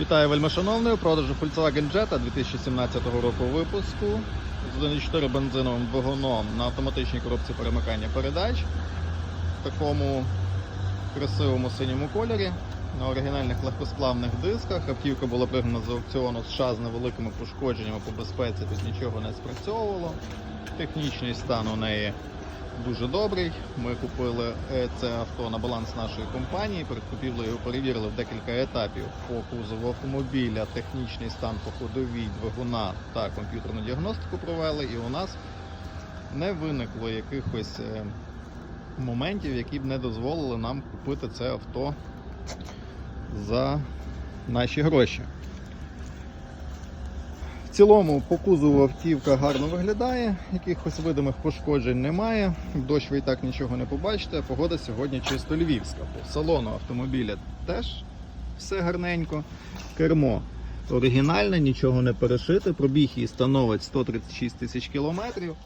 Вітаю вельмишановний у продажу Volkswagen Jetta 2017 року випуску з 1.4 бензиновим двигуном на автоматичній коробці перемикання передач в такому красивому синьому кольорі на оригінальних легкосплавних дисках. Автівка була пригнана з аукціону США з невеликими пошкодженнями по безпеці, тут нічого не спрацьовувало. Технічний стан у неї дуже добрий. Ми купили це авто на баланс нашої компанії. Перед купівлею його перевірили в декілька етапів по кузову автомобіля, технічний стан по ходовій двигуна та комп'ютерну діагностику провели. І у нас не виникло якихось е, моментів, які б не дозволили нам купити це авто за наші гроші. В цілому по кузову автівка гарно виглядає, якихось видимих пошкоджень немає. Дощ ви і так нічого не побачите. Погода сьогодні чисто львівська. По салону автомобіля теж все гарненько. Кермо оригінальне, нічого не перешите. Пробіг її становить 136 тисяч кілометрів.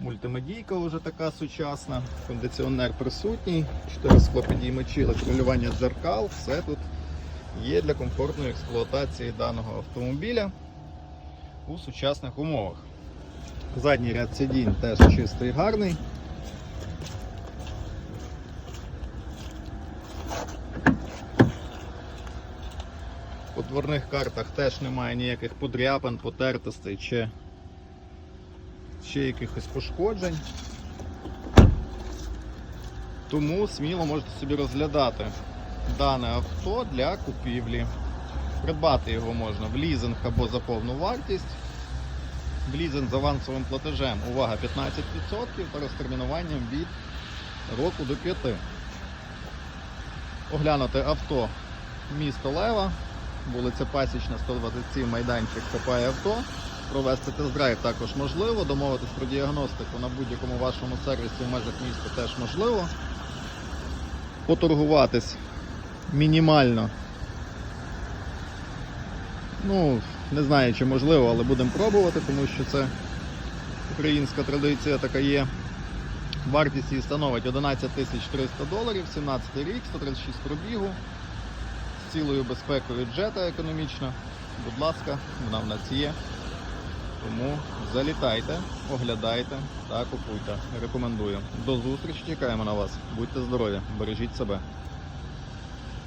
Мультимедійка вже така сучасна, кондиціонер присутній, 4 склопідіймачі, регулювання дзеркал, все тут є для комфортної експлуатації даного автомобіля у сучасних умовах. Задній ряд сидінь теж чистий гарний. По дворних картах теж немає ніяких подряпин, потертостей чи ще якихось пошкоджень. Тому сміло можете собі розглядати дане авто для купівлі. Придбати його можна в лізинг або за повну вартість. В лізинг з авансовим платежем, увага, 15% та розтермінуванням від року до 5. Оглянути авто місто Лева, вулиця Пасічна, 127, майданчик КП авто. Провести тест-драйв також можливо, домовитись про діагностику на будь-якому вашому сервісі в межах міста теж можливо. Поторгуватись мінімально Ну, не знаю, чи можливо, але будемо пробувати, тому що це українська традиція така є. Вартість її становить 11 300 доларів, 17 рік, 136 пробігу. З цілою безпекою джета економічна. Будь ласка, вона в нас є. Тому залітайте, оглядайте та купуйте. Рекомендую. До зустрічі, чекаємо на вас. Будьте здорові, бережіть себе.